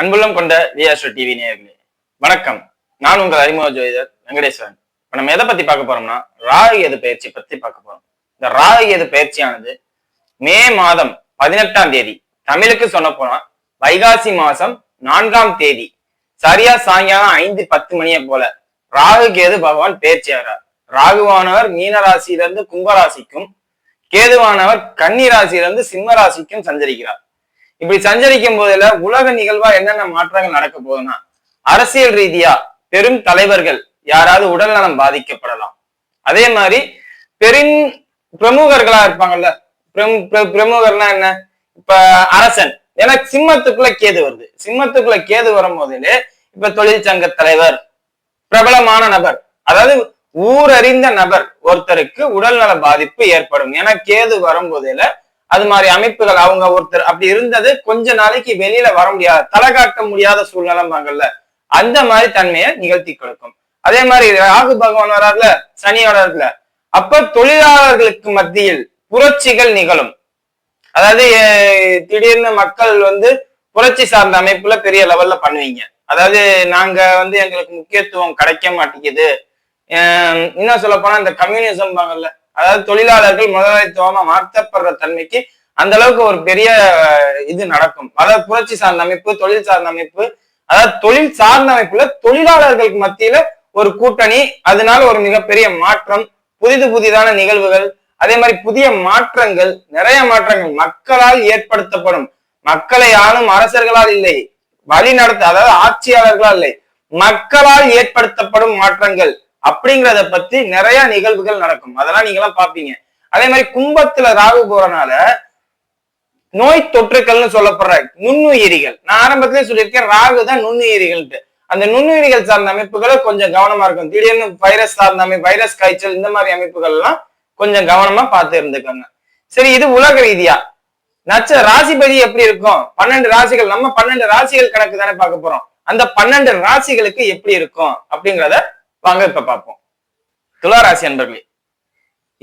அன்புள்ளம் கொண்ட வியாஸ்ட்ரோ டிவி நேயர்களே வணக்கம். நான் உங்கள் அறிமுக ஜோதிடர் வெங்கடேஸ்வரன். இப்ப நம்ம எதை பத்தி பார்க்க போறோம்னா ராகு எது பயிற்சி பத்தி பார்க்க போறோம். இந்த ராகு எது பயிற்சியானது மே மாதம் பதினெட்டாம் தேதி தமிழுக்கு சொன்ன போனா வைகாசி மாசம் நான்காம் தேதி சரியா சாயங்காலம் ஐந்து பத்து மணியை போல ராகு கேது பகவான் பயிற்சி ஆகிறார் ராகுவானவர் மீனராசியிலிருந்து கும்பராசிக்கும் கேதுவானவர் கன்னி ராசியிலிருந்து சிம்ம ராசிக்கும் சஞ்சரிக்கிறார். இப்படி சஞ்சரிக்கும் போதுல உலக நிகழ்வா என்னென்ன மாற்றங்கள் நடக்க போகுதுன்னா அரசியல் ரீதியா பெரும் தலைவர்கள் யாராவது உடல் நலம் பாதிக்கப்படலாம். அதே மாதிரி பெரும் பிரமுகர்களா இருப்பாங்கல்ல பிர- பிரமுகர்னா என்ன? இப்ப அரசன். ஏன்னா சிம்மத்துக்குள்ள கேது வருது. சிம்மத்துக்குள்ள கேது வரும்போது இப்ப தொழிற்சங்க தலைவர் பிரபலமான நபர் அதாவது ஊரறிந்த நபர் ஒருத்தருக்கு உடல்நல பாதிப்பு ஏற்படும். ஏன்னா கேது வரும்போதுல அது மாதிரி அமைப்புகள் அவங்க ஒருத்தர் அப்படி இருந்தது கொஞ்ச நாளைக்கு வெளியில வர முடியாது தலை காட்ட முடியாத சூழ்நிலைமாங்கல்ல அந்த மாதிரி தன்மையை நிகழ்த்தி கொடுக்கும். அதே மாதிரி ராகு பகவான் வரார்ல சனியோட அப்ப தொழிலாளர்களுக்கு மத்தியில் புரட்சிகள் நிகழும். அதாவது திடீர்னு மக்கள் வந்து புரட்சி சார்ந்த அமைப்புல பெரிய லெவல்ல பண்ணுவீங்க. அதாவது நாங்க வந்து எங்களுக்கு முக்கியத்துவம் கிடைக்க மாட்டேங்குது. இன்னும் சொல்ல போனா இந்த கம்யூனிசம் பாங்கல்ல அதாவது தொழிலாளர்கள் முதலாளித்துவமா மாற்றப்படுற தன்மைக்கு அந்த அளவுக்கு ஒரு பெரிய இது நடக்கும். அதாவது புரட்சி சார்ந்த அமைப்பு தொழில் சார்ந்த அமைப்பு அதாவது தொழில் சார்ந்த அமைப்புல தொழிலாளர்களுக்கு மத்தியில ஒரு கூட்டணி அதனால ஒரு மிகப்பெரிய மாற்றம் புதிது புதிதான நிகழ்வுகள் அதே மாதிரி புதிய மாற்றங்கள் நிறைய மாற்றங்கள் மக்களால் ஏற்படுத்தப்படும். மக்களை ஆளும் அரசர்களால் இல்லை வழி நடத்த அதாவது ஆட்சியாளர்களால் இல்லை மக்களால் ஏற்படுத்தப்படும் மாற்றங்கள். அப்படிங்கிறத பத்தி நிறைய நிகழ்வுகள் நடக்கும். அதெல்லாம் நீங்க எல்லாம் பாப்பீங்க அதே மாதிரி கும்பத்துல ராகு போறனால நோய் தொற்றுக்கள்னு சொல்லப்படுற நுண்ணுயிரிகள். நான் ஆரம்பத்திலே சொல்லியிருக்கேன் ராகு தான் நுண்ணுயிரிகள்ட்டு அந்த நுண்ணுயிரிகள் சார்ந்த அமைப்புகளை கொஞ்சம் கவனமா இருக்கும் திடீர்னு வைரஸ் சார்ந்த அமைப்பு வைரஸ் காய்ச்சல் இந்த மாதிரி அமைப்புகள் எல்லாம் கொஞ்சம் கவனமா பார்த்து இருந்துக்கோங்க. சரி இது உலக ரீதியா. நட்ச ராசிபதி எப்படி இருக்கும்? பன்னெண்டு ராசிகள் நம்ம பன்னெண்டு ராசிகள் கணக்கு தானே பார்க்க போறோம். அந்த பன்னெண்டு ராசிகளுக்கு எப்படி இருக்கும் அப்படிங்கிறத வாங்க இப்ப பார்ப்போம். துலா ராசி அன்பர்களே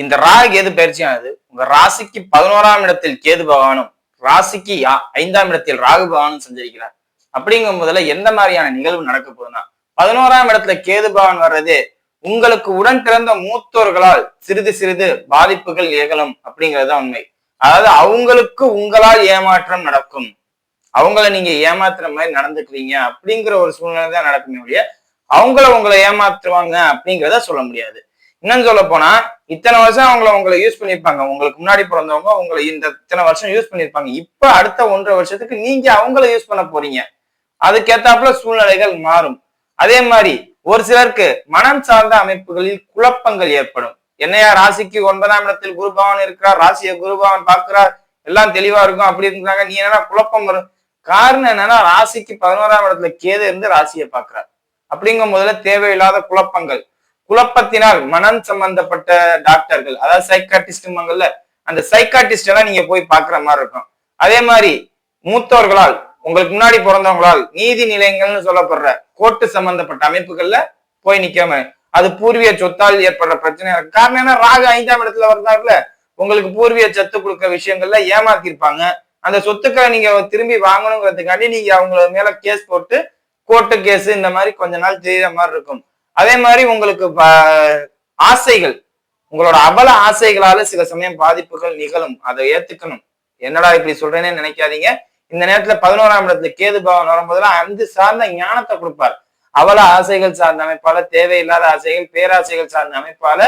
இந்த ராகு கேது பயிற்சியானது? உங்க ராசிக்கு பதினோராம் இடத்தில் கேது பகவானும் ராசிக்கு ஐந்தாம் இடத்தில் ராகு பகவானும் சஞ்சரிக்கிறார். அப்படிங்கும் போதுல எந்த மாதிரியான நிகழ்வு நடக்க போகுதுன்னா பதினோராம் இடத்துல கேது பகவான் வர்றது உங்களுக்கு உடன் பிறந்த மூத்தோர்களால் சிறிது சிறிது பாதிப்புகள் ஏகலும் அப்படிங்கிறது தான் உண்மை. அதாவது அவங்களுக்கு உங்களால் ஏமாற்றம் நடக்கும். அவங்கள நீங்க ஏமாத்துற மாதிரி நடந்துக்குவீங்க அப்படிங்கிற ஒரு சூழ்நிலை தான் நடக்குமே ஒழிய அவங்கள உங்களை ஏமாத்துவாங்க அப்படிங்கிறத சொல்ல முடியாது. இன்னும் சொல்ல போனா இத்தனை வருஷம் அவங்கள உங்களை யூஸ் பண்ணியிருப்பாங்க. உங்களுக்கு முன்னாடி பிறந்தவங்க உங்களை இந்த இத்தனை வருஷம் யூஸ் பண்ணியிருப்பாங்க. இப்ப அடுத்த ஒன்றரை வருஷத்துக்கு நீங்க அவங்கள யூஸ் பண்ண போறீங்க. அதுக்கேத்தாப்புல சூழ்நிலைகள் மாறும். அதே மாதிரி ஒரு சிலருக்கு மனம் சார்ந்த அமைப்புகளில் குழப்பங்கள் ஏற்படும். என்னையா ராசிக்கு ஒன்பதாம் இடத்தில் குருபவன் இருக்கிறார் ராசியை குருபவன் பார்க்கிறார் எல்லாம் தெளிவா இருக்கும் அப்படி இருந்தாங்க நீ என்னன்னா குழப்பம் வரும். காரணம் என்னன்னா ராசிக்கு பதினோராம் இடத்துல கேது இருந்து ராசியை பார்க்கிறார். அப்படிங்கும் போதுல தேவையில்லாத குழப்பங்கள். குழப்பத்தினால் மனம் சம்பந்தப்பட்ட டாக்டர்கள் அதாவது சைக்காட்டிஸ்டுமாங்கல்ல அந்த சைக்காட்டிஸ்ட் எல்லாம் நீங்க போய் பாக்குற மாதிரி இருக்கும். அதே மாதிரி மூத்தோர்களால் உங்களுக்கு முன்னாடி பிறந்தவங்களால் நீதி நிலையங்கள்னு சொல்லப்படுற கோர்ட்டு சம்பந்தப்பட்ட அமைப்புகள்ல போய் நிக்காம அது பூர்வீக சொத்தால் ஏற்படுற பிரச்சனை காரணம் என்ன? ராகு ஐந்தாம் இடத்துல வருதாருல உங்களுக்கு பூர்வீக சொத்து கொடுக்க விஷயங்கள்ல ஏமாத்திருப்பாங்க. அந்த சொத்துக்களை நீங்க திரும்பி வாங்கணுங்கிறதுக்காண்டி நீங்க அவங்கள மேல கேஸ் போட்டு கோர்ட்டு கேஸ் இந்த மாதிரி கொஞ்ச நாள் தெரியுற மாதிரி இருக்கும். அதே மாதிரி உங்களுக்கு ஆசைகள். உங்களோட அபல ஆசைகளால சில சமயம் பாதிப்புகள் நிகழும். அதை ஏத்துக்கணும். என்னடா இப்படி சொல்றேனே நினைக்காதீங்க. இந்த நேரத்துல பதினோராம் இடத்துல கேது பவன் வரும்போதெல்லாம் அந்த சார்ந்த ஞானத்தை கொடுப்பார். அவல ஆசைகள் சார்ந்த அமைப்பால தேவையில்லாத ஆசைகள் பேராசைகள் சார்ந்த அமைப்பால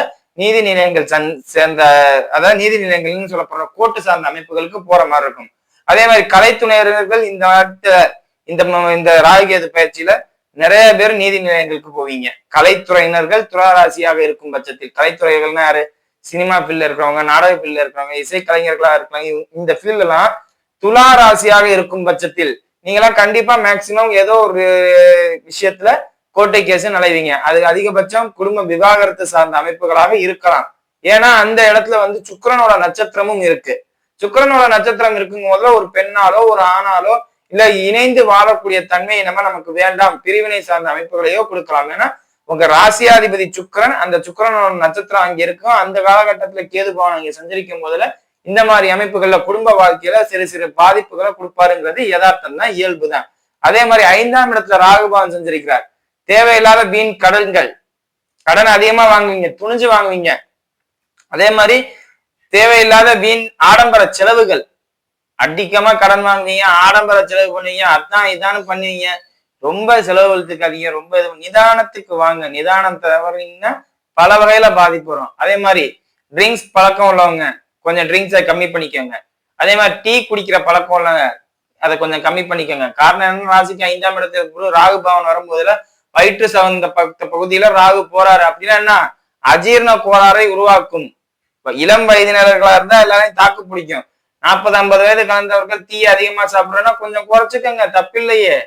நீதி நிலையங்கள் சேர்ந்த அதாவது நீதி நிலையங்கள்னு சொல்லப்படுற கோர்ட்டு சார்ந்த அமைப்புகளுக்கு போற மாதிரி இருக்கும். அதே மாதிரி கலைத்துணையர்கள் இந்த நாட்டு இந்த இந்த ராகுகேது பயிற்சியில நிறைய பேர் நீதி நிலையங்களுக்கு போவீங்க. கலைத்துறையினர்கள் துறாராசியாக இருக்கும் பட்சத்தில் கலைத்துறைகள்னா யாரு? சினிமா ஃபீல்ட்ல இருக்கிறவங்க நாடக ஃபீல்ட்ல இருக்கிறவங்க இசை கலைஞர்களா இருக்கிறவங்க இந்த ஃபீல்ட் எல்லாம் துலா ராசியாக இருக்கும் பட்சத்தில் நீங்களாம் கண்டிப்பா மேக்சிமம் ஏதோ ஒரு விஷயத்துல கோட்டை கேஸ் நலைவீங்க அது அதிகபட்சம் குடும்ப விவாகரத்து சார்ந்த அமைப்புகளாக இருக்கலாம். ஏன்னா அந்த இடத்துல வந்து சுக்கரனோட நட்சத்திரமும் இருக்கு. சுக்கரனோட நட்சத்திரம் இருக்கும் போதுல ஒரு பெண்ணாலோ ஒரு ஆணாலோ இல்ல இணைந்து வாழக்கூடிய தன்மை நம்ம நமக்கு வேண்டாம். பிரிவினை சார்ந்த அமைப்புகளையோ கொடுக்கலாம். ஏன்னா உங்க ராசியாதிபதி சுக்கிரன் அந்த சுக்கிரனோட நட்சத்திரம் அங்க இருக்கும். அந்த காலகட்டத்துல கேது பவன் அங்க சஞ்சரிக்கும் போதுல இந்த மாதிரி அமைப்புகள்ல குடும்ப வாழ்க்கையில சிறு சிறு பாதிப்புகளை கொடுப்பாருங்கிறது யதார்த்தம் தான் இயல்பு தான் அதே மாதிரி ஐந்தாம் இடத்துல ராகுபவன் செஞ்சிருக்கிறார். தேவையில்லாத வீண் கடன்கள். கடன் அதிகமா வாங்குவீங்க துணிஞ்சு வாங்குவீங்க. அதே மாதிரி தேவையில்லாத வீண் ஆடம்பர செலவுகள். அடிக்கமா கடன் வாங்குவீங்க ஆடம்பர செலவு பண்ணுவீங்க அதான் இதான்னு பண்ணுவீங்க ரொம்ப செலவு இழுத்துக்காதீங்க ரொம்ப இது நிதானத்துக்கு வாங்க. நிதானம் தவறீங்கன்னா பல வகையில பாதிப்பு வரும். அதே மாதிரி ட்ரிங்க்ஸ் பழக்கம் உள்ளவங்க கொஞ்சம் ட்ரிங்க்ஸை கம்மி பண்ணிக்கோங்க. அதே மாதிரி டீ குடிக்கிற பழக்கம் உள்ளவங்க அதை கொஞ்சம் கம்மி பண்ணிக்கோங்க. காரணம் என்ன ராசிக்கு ஐந்தாம் இடத்துல குரு ராகு பவன் வரும்போதுல வயிற்று சவந்த பக்க பகுதியில ராகு போறாரு. அப்படின்னா என்ன? அஜீர்ண கோளாறை உருவாக்கும். இப்ப இளம் வயதினர்களா இருந்தா எல்லாரையும் தாக்கு பிடிக்கும். நாற்பது ஐம்பது வயது கலந்தவர்கள் டீ அதிகமா சாப்பிடுறோம்னா கொஞ்சம் குறைச்சிக்கோங்க. தப்பில்லையே.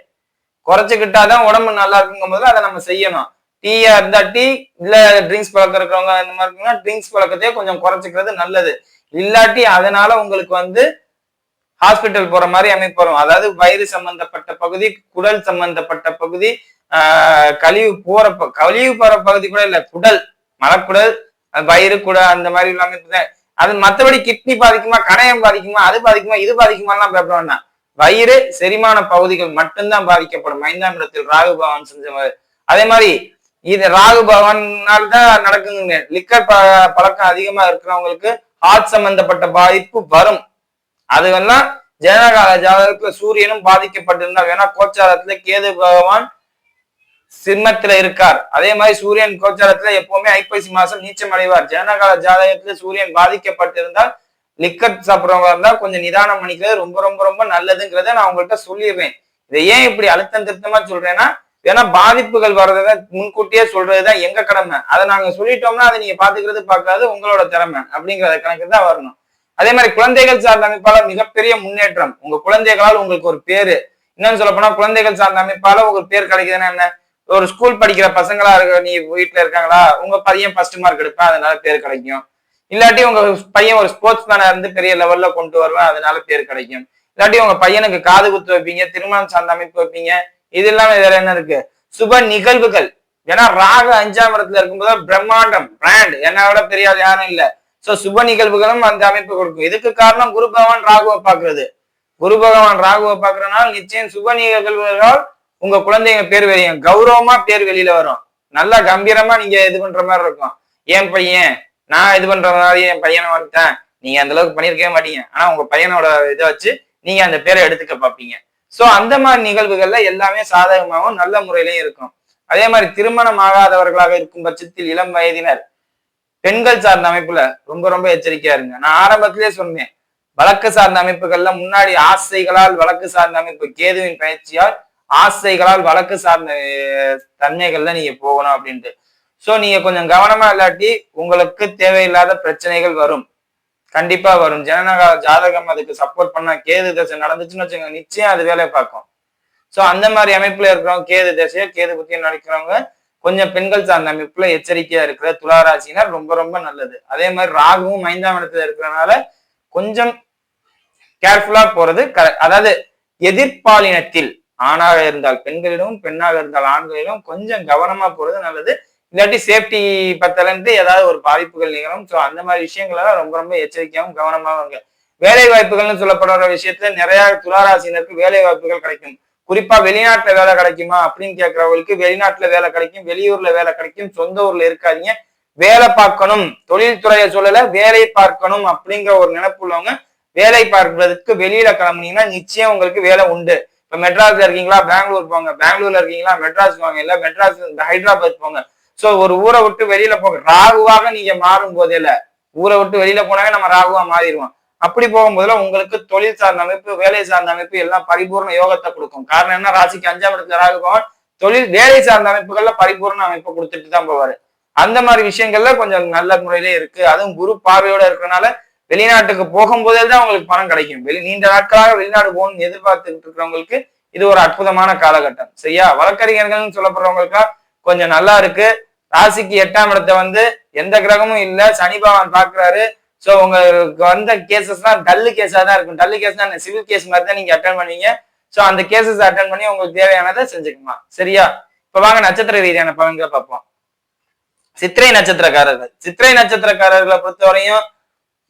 குறைச்சிக்கிட்டாதான் உடம்பு நல்லா இருக்குங்கும் போது அதை நம்ம செய்யணும். டீயா இருந்தா டீ இல்ல ட்ரிங்க்ஸ் பழக்கம் இருக்கிறவங்க இந்த மாதிரி இருக்குன்னா ட்ரிங்க்ஸ் பழக்கத்தையே கொஞ்சம் குறைச்சிக்கிறது நல்லது. இல்லாட்டி அதனால உங்களுக்கு வந்து ஹாஸ்பிட்டல் போற மாதிரி அமைப்பு வரும். அதாவது வயிறு சம்பந்தப்பட்ட பகுதி குடல் சம்பந்தப்பட்ட பகுதி ஆஹ் கழிவு போற ப- கழிவு போற பகுதி கூட இல்ல குடல் மலக்குடல் வயிறு குடல் அந்த மாதிரி உள்ள அமைப்பு தான். அது மத்தபடி கிட்னி பாதிக்குமா கணையம் பாதிக்குமா அது பாதிக்குமா இது பாதிக்குமாலாம் பயப்பட வேண்டாம். வயிறு செரிமான பகுதிகள் மட்டும்தான் பாதிக்கப்படும். ஐந்தாம் இடத்தில் ராகு பகவான் செஞ்ச மாதிரி. அதே மாதிரி இது ராகு பகவானால் தான் நடக்குதுங்க. லிக்கர் ப- பழக்கம் அதிகமா இருக்கிறவங்களுக்கு ஹார்ட் சம்பந்தப்பட்ட பாதிப்பு வரும். அதுவெல்லாம் ஜனகால ஜாதகத்துல சூரியனும் பாதிக்கப்பட்டிருந்தா வேணா கோச்சாரத்துல கேது பகவான் சிம்மத்துல இருக்கார். அதே மாதிரி சூரியன் கோச்சாரத்துல எப்பவுமே ஐப்பசி மாசம் நீச்சம் அடைவார் ஜனகால ஜாதகத்துல சூரியன் பாதிக்கப்பட்டிருந்தால் லிக்கட் சாப்பிட்றவங்க இருந்தால் கொஞ்சம் நிதானம் பண்ணிக்கிறது ரொம்ப ரொம்ப ரொம்ப நல்லதுங்கிறத நான் உங்கள்கிட்ட சொல்லிடுறேன். இதை ஏன் இப்படி அழுத்தம் திருத்தமா சொல்றேன்னா ஏன்னா பாதிப்புகள் வர்றதை முன்கூட்டியே சொல்றதுதான் எங்க கடமை. அதை நாங்க சொல்லிட்டோம்னா அதை நீங்க பாத்துக்கிறது பார்க்காது உங்களோட திறமை அப்படிங்கிறத கணக்கு தான் வரணும். அதே மாதிரி குழந்தைகள் சார்ந்த அமைப்பால மிகப்பெரிய முன்னேற்றம். உங்க குழந்தைகளால் உங்களுக்கு ஒரு பேரு. இன்னொன்னு சொல்ல போனா குழந்தைகள் சார்ந்த அமைப்பால உங்களுக்கு பேர் கிடைக்குதுன்னா என்ன? ஒரு ஸ்கூல் படிக்கிற பசங்களா இருக்க நீ வீட்டுல இருக்காங்களா? உங்க பையன் ஃபர்ஸ்ட் மார்க் எடுப்பேன் அதனால பேர் கிடைக்கும். இல்லாட்டி உங்க பையன் ஒரு ஸ்போர்ட்ஸ் மேனா இருந்து பெரிய லெவல்ல கொண்டு வருவேன் அதனால பேர் கிடைக்கும். இல்லாட்டி உங்க பையனுக்கு காது குத்து வைப்பீங்க திருமணம் சார்ந்த அமைப்பு வைப்பீங்க இது இல்லாம வேற என்ன இருக்கு? சுப நிகழ்வுகள். ஏன்னா ராக அஞ்சாம் இடத்துல இருக்கும்போது பிரம்மாண்டம் பிராண்ட் என்னை விட பெரிய யாரும் இல்ல. சோ சுப நிகழ்வுகளும் அந்த அமைப்பு கொடுக்கும். இதுக்கு காரணம் குரு பகவான் ராகுவை பாக்குறது குரு பகவான் ராகுவை பாக்குறதுனால நிச்சயம் சுப நிகழ்வுகளால் உங்க குழந்தைங்க பேர் வெளியும் கௌரவமா பேர் வெளியில வரும். நல்லா கம்பீரமா நீங்க இது பண்ற மாதிரி இருக்கும். என் பையன் நான் இது பண்ற மாதிரி என் பையனை வந்துட்டேன் நீங்க அந்த அளவுக்கு பண்ணிருக்கவே மாட்டீங்க. ஆனா உங்க பையனோட இதை வச்சு நீங்க அந்த பேரை எடுத்துக்க பார்ப்பீங்க. சோ அந்த மாதிரி நிகழ்வுகள்ல எல்லாமே சாதகமாகவும் நல்ல முறையிலையும் இருக்கும். அதே மாதிரி திருமணம் ஆகாதவர்களாக இருக்கும் பட்சத்தில் இளம் வயதினர் பெண்கள் சார்ந்த அமைப்புல ரொம்ப ரொம்ப எச்சரிக்கையா இருங்க. நான் ஆரம்பத்திலே சொன்னேன் வழக்கு சார்ந்த அமைப்புகள்ல முன்னாடி ஆசைகளால் வழக்கு சார்ந்த அமைப்பு கேதுவின் பயிற்சியால் ஆசைகளால் வழக்கு சார்ந்த அஹ், தன்மைகள்ல நீங்க போகணும் அப்படின்ட்டு. சோ நீங்க கொஞ்சம் கவனமா இல்லாட்டி உங்களுக்கு தேவையில்லாத பிரச்சனைகள் வரும். கண்டிப்பா வரும். ஜனநக ஜாதகம் அதுக்கு சப்போர்ட் பண்ணா கேது தசை நடந்துச்சுன்னு வச்சுங்க நிச்சயம் அது வேலையை பார்க்கும். சோ அந்த மாதிரி அமைப்புல இருக்கிறவங்க கேது தசையோ கேது புத்தியம் நடக்கிறவங்க கொஞ்சம் பெண்கள் சார்ந்த அமைப்புல எச்சரிக்கையா இருக்கிற துளாராசினர் ரொம்ப ரொம்ப நல்லது. அதே மாதிரி ராகுவும் ஐந்தாம் இடத்துல இருக்கிறனால கொஞ்சம் கேர்ஃபுல்லா போறது அதாவது எதிர்பாலினத்தில் ஆணாக இருந்தால் பெண்களிலும் பெண்ணாக இருந்தால் ஆண்களிலும் கொஞ்சம் கவனமா போறது நல்லது. இல்லாட்டி சேஃப்டி பத்தலன்ட்டு ஏதாவது ஒரு பாதிப்புகள் நிகழும். ஸோ அந்த மாதிரி விஷயங்களெல்லாம் ரொம்ப ரொம்ப எச்சரிக்கையாகவும் கவனமாகவும் இருங்க. வேலை வாய்ப்புகள்னு சொல்லப்படுற விஷயத்துல நிறைய துளாராசினருக்கு வேலை வாய்ப்புகள் கிடைக்கும். குறிப்பா வெளிநாட்டுல வேலை கிடைக்குமா அப்படின்னு கேட்கறவங்களுக்கு வெளிநாட்டுல வேலை கிடைக்கும் வெளியூர்ல வேலை கிடைக்கும் சொந்த ஊர்ல இருக்காதீங்க. வேலை பார்க்கணும். தொழில்துறையை சொல்லல வேலை பார்க்கணும் அப்படிங்கிற ஒரு நினைப்பு உள்ளவங்க வேலை பார்ப்பதற்கு வெளியில கிளம்புனீங்கன்னா நிச்சயம் உங்களுக்கு வேலை உண்டு. இப்ப மெட்ராஸ்ல இருக்கீங்களா பெங்களூர் போங்க. பெங்களூர்ல இருக்கீங்களா மெட்ராஸ் போங்க இல்ல மெட்ராஸ் ஹைதராபாத் போங்க. சோ ஒரு ஊரை விட்டு வெளியில போங்க. ராகுவாக நீங்க மாறும் போதே இல்ல. ஊரை விட்டு வெளியில போனாவே நம்ம ராகுவா மாறிடுவோம். அப்படி போகும்போதுல உங்களுக்கு தொழில் சார்ந்த அமைப்பு வேலை சார்ந்த அமைப்பு எல்லாம் பரிபூர்ண யோகத்தை கொடுக்கும். காரணம் என்ன? ராசிக்கு அஞ்சாம் இடத்துல ராகு பவன் தொழில் வேலை சார்ந்த அமைப்புகள்ல பரிபூர்ண அமைப்பு கொடுத்துட்டு தான் போவாரு. அந்த மாதிரி விஷயங்கள்ல கொஞ்சம் நல்ல முறையிலே இருக்கு. அதுவும் குரு பார்வையோட இருக்கிறனால வெளிநாட்டுக்கு போகும்போதே தான் உங்களுக்கு பணம் கிடைக்கும். வெளி நீண்ட நாட்களாக வெளிநாடு போகணும்னு எதிர்பார்த்துட்டு இருக்கிறவங்களுக்கு இது ஒரு அற்புதமான காலகட்டம். சரியா? வழக்கறிஞர்கள்னு சொல்லப்படுறவங்களுக்கா கொஞ்சம் நல்லா இருக்கு. ராசிக்கு எட்டாம் இடத்தை வந்து எந்த கிரகமும் இல்ல. சனி பகவான் பாக்குறாரு சோ உங்களுக்கு வந்த கேசஸ்லாம் டல்லு கேஸா தான் இருக்கும். டல்லு கேஸ்னா சிவில் கேஸ் மாதிரி தான் நீங்க அட்டன் பண்ணுவீங்க. சோ அந்த கேசஸ் அட்டன் பண்ணி உங்களுக்கு தேவையானதை செஞ்சுக்கலாம் சரியா? இப்ப வாங்க நட்சத்திர ரீதியான பலன்களை பார்ப்போம். சித்திரை நட்சத்திரக்காரர்கள். சித்திரை நட்சத்திரக்காரர்களை பொறுத்தவரையும்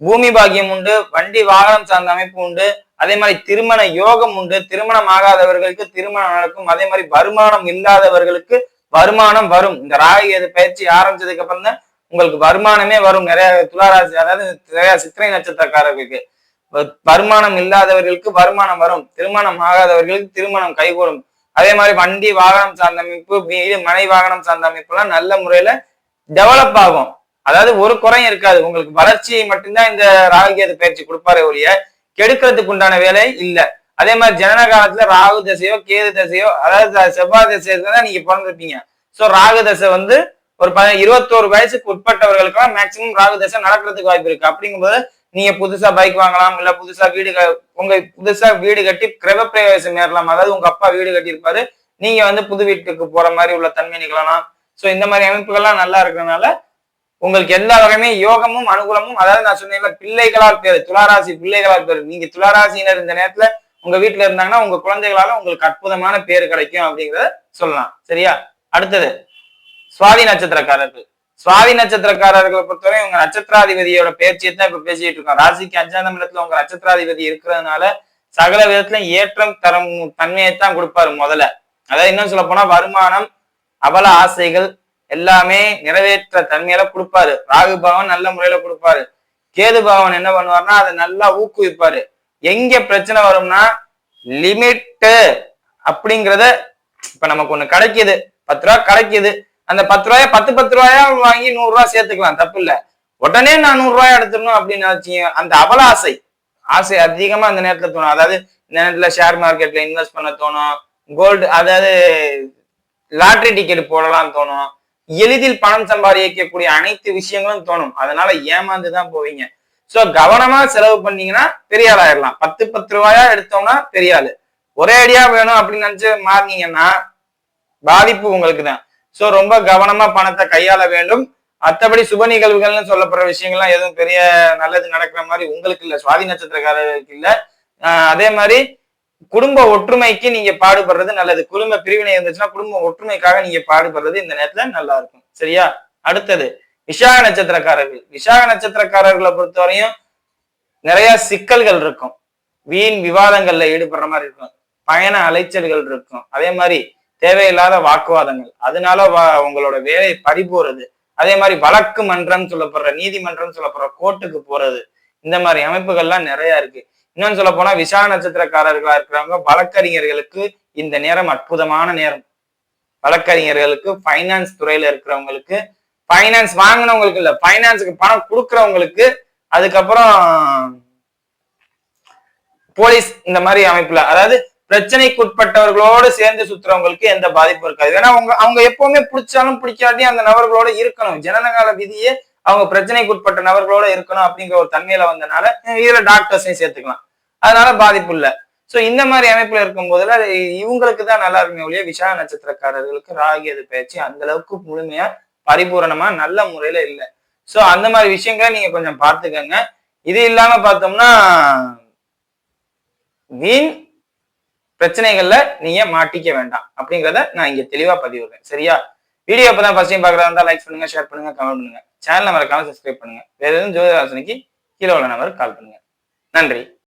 பூமி பாக்கியம் உண்டு வண்டி வாகனம் சார்ந்த அமைப்பு உண்டு அதே மாதிரி திருமண யோகம் உண்டு. திருமணம் ஆகாதவர்களுக்கு திருமணம் நடக்கும் அதே மாதிரி வருமானம் இல்லாதவர்களுக்கு வருமானம் வரும். இந்த ராகு எது பயிற்சி ஆரம்பிச்சதுக்கு அப்புறம் தான் உங்களுக்கு வருமானமே வரும். நிறைய துளாராசி அதாவது நிறைய சித்திரை நட்சத்திரக்காரர்களுக்கு. வருமானம் இல்லாதவர்களுக்கு வருமானம் வரும். திருமணம் ஆகாதவர்களுக்கு திருமணம் கைகூடும். அதே மாதிரி வண்டி வாகனம் சார்ந்த அமைப்பு வீடு மனை வாகனம் சார்ந்த அமைப்பு எல்லாம் நல்ல முறையில டெவலப் ஆகும். அதாவது ஒரு குறையும் இருக்காது. உங்களுக்கு வளர்ச்சியை மட்டும்தான் இந்த ராகுகேது பயிற்சி கொடுப்பாரே ஒழிய கெடுக்கிறதுக்கு உண்டான வேலை இல்ல. அதே மாதிரி ஜனன காலத்துல ராகு தசையோ கேது தசையோ அதாவது செவ்வாய் தசையில தான் நீங்க பிறந்திருப்பீங்க. சோ ராகு தசை வந்து ஒரு ப இருபத்தோரு வயசுக்கு உட்பட்டவர்களுக்கெல்லாம் மேக்சிமம் ராகு தசை நடக்கிறதுக்கு வாய்ப்பு இருக்கு. அப்படிங்கும்போது நீங்க புதுசா பைக் வாங்கலாம் இல்ல புதுசா வீடு உங்க புதுசா வீடு கட்டி கிரகப்பிரவேசம் ஏறலாம். அதாவது உங்க அப்பா வீடு கட்டியிருப்பாரு. நீங்க வந்து புது வீட்டுக்கு போற மாதிரி உள்ள தன்மை நிகழலாம். சோ இந்த மாதிரி அமைப்புகள்லாம் நல்லா இருக்கிறதுனால உங்களுக்கு எல்லா வகையுமே யோகமும் அனுகூலமும் அதாவது நான் சொன்னேன்ல பிள்ளைகளால் பேரு துளாராசி பிள்ளைகளால் பேரு. நீங்க துளாராசினர் இந்த நேரத்துல உங்க வீட்டுல இருந்தாங்கன்னா உங்க குழந்தைகளால உங்களுக்கு அற்புதமான பேர் கிடைக்கும் அப்படிங்கறத சொல்லலாம். சரியா? அடுத்தது சுவாதி நட்சத்திரக்காரர்கள். சுவாதி நட்சத்திரக்காரர்களை பொறுத்தவரை உங்க நட்சத்திராதிபதியோட பேச்சியை தான் இப்ப பேசிட்டு இருக்கோம். ராசிக்கு அஞ்சாம் இடத்துல உங்க நட்சத்திராதிபதி இருக்கிறதுனால சகல விதத்துல ஏற்றம் தரம் தன்மையைத்தான் கொடுப்பாரு முதல்ல. அதாவது இன்னும் சொல்ல போனா வருமானம் அவல ஆசைகள் எல்லாமே நிறைவேற்ற தன்மையில கொடுப்பாரு. ராகு பகவான் நல்ல முறையில கொடுப்பாரு. கேது பகவான் என்ன பண்ணுவார்னா அதை நல்லா ஊக்குவிப்பாரு. எங்க பிரச்சனை வரும்னா லிமிட்டு அப்படிங்கிறத இப்ப நமக்கு ஒண்ணு கிடைக்குது. பத்து ரூபா கிடைக்குது. அந்த பத்து ரூபாய பத்து பத்து ரூபாயா வாங்கி நூறு ரூபா சேர்த்துக்கலாம். தப்பு இல்ல. உடனே நான் நூறு ரூபாய் எடுத்துடணும் அப்படின்னு நினைச்சீங்க. அந்த அவல ஆசை. ஆசை அதிகமா அந்த நேரத்துல தோணும். அதாவது இந்த நேரத்துல ஷேர் மார்க்கெட்ல இன்வெஸ்ட் பண்ண தோணும். கோல்டு அதாவது லாட்ரி டிக்கெட் போடலாம் தோணும். எளிதில் பணம் சம்பாதிக்கக்கூடிய அனைத்து விஷயங்களும் தோணும். அதனால ஏமாந்து தான் போவீங்க. சோ கவனமா செலவு பண்ணீங்கன்னா பெரிய ஆள் ஆயிடலாம் பத்து பத்து ரூபாயா எடுத்தோம்னா பெரிய ஆளு. ஒரே அடியா வேணும் அப்படின்னு நினைச்சு மாறினீங்கன்னா பாதிப்பு உங்களுக்கு தான் சோ ரொம்ப கவனமா பணத்தை கையாள வேண்டும். மற்றபடி சுப நிகழ்வுகள்னு சொல்லப்படுற விஷயங்கள்லாம் எதுவும் பெரிய நல்லது நடக்கிற மாதிரி உங்களுக்கு இல்ல. சுவாதி நட்சத்திரக்காரருக்கு இல்ல. ஆஹ் அதே மாதிரி குடும்ப ஒற்றுமைக்கு நீங்க பாடுபடுறது நல்லது. குடும்ப பிரிவினை இருந்துச்சுன்னா குடும்ப ஒற்றுமைக்காக நீங்க பாடுபடுறது இந்த நேரத்துல நல்லா இருக்கும். சரியா? அடுத்தது விசாக நட்சத்திரக்காரர்கள். விசாக நட்சத்திரக்காரர்களை பொறுத்தவரையும் நிறைய சிக்கல்கள் இருக்கும். வீண் விவாதங்கள்ல ஈடுபடுற மாதிரி இருக்கும். பயண அலைச்சல்கள் இருக்கும். அதே மாதிரி தேவையில்லாத வாக்குவாதங்கள். அதனால உங்களோட வேலை பறி போறது அதே மாதிரி வழக்கு மன்றம் சொல்லப்படுற நீதிமன்றம் சொல்லப்படுற கோர்ட்டுக்கு போறது. இந்த மாதிரி அமைப்புகள்லாம் நிறைய இருக்கு. இன்னொன்னு சொல்ல போனா விசா நட்சத்திரக்காரர்களா இருக்கிறவங்க வழக்கறிஞர்களுக்கு இந்த நேரம் அற்புதமான நேரம். வழக்கறிஞர்களுக்கு ஃபைனான்ஸ் துறையில இருக்கிறவங்களுக்கு ஃபைனான்ஸ் வாங்கினவங்களுக்கு இல்ல ஃபைனான்ஸுக்கு பணம் கொடுக்கறவங்களுக்கு அதுக்கப்புறம் போலீஸ் இந்த மாதிரி அமைப்புல அதாவது பிரச்சனைக்குட்பட்டவர்களோடு சேர்ந்து சுத்துறவங்களுக்கு எந்த பாதிப்பும் இருக்காது. ஏன்னா அவங்க அவங்க எப்பவுமே பிடிச்சாலும் பிடிக்காட்டியும் அந்த நபர்களோட இருக்கணும். ஜனனகால விதியே அவங்க பிரச்சனைக்குட்பட்ட நபர்களோட இருக்கணும் அப்படிங்கிற ஒரு தன்மையில வந்தனால இதுல டாக்டர்ஸையும் சேர்த்துக்கலாம். அதனால பாதிப்பு இல்லை. ஸோ இந்த மாதிரி அமைப்புல இருக்கும் போதுல இவங்களுக்கு தான் நல்லா இருக்குமே ஒழிய விஷா நட்சத்திரக்காரர்களுக்கு ராகி அது பயிற்சி அந்த அளவுக்கு முழுமையா பரிபூரணமா நல்ல முறையில இல்லை. ஸோ அந்த மாதிரி விஷயங்களை நீங்க கொஞ்சம் பார்த்துக்கங்க. இது இல்லாம பார்த்தோம்னா வீண் பிரச்சனைகள்ல நீங்க மாட்டிக்க வேண்டாம் அப்படிங்கிறத நான் இங்க தெளிவா பதிவிடுறேன். சரியா? வீடியோ இப்பதான் ஃபர்ஸ்ட் டைம் பார்க்குறதா இருந்தால் லைக் பண்ணுங்க ஷேர் பண்ணுங்க கமெண்ட் பண்ணுங்க. சேனல் மறக்காம சப்ஸ்கிரைப் பண்ணுங்க. வேறு எதுவும் ஜோதிராசனிக்கு கீழே உள்ள நம்பருக்கு கால் பண்ணுங்க. நன்றி.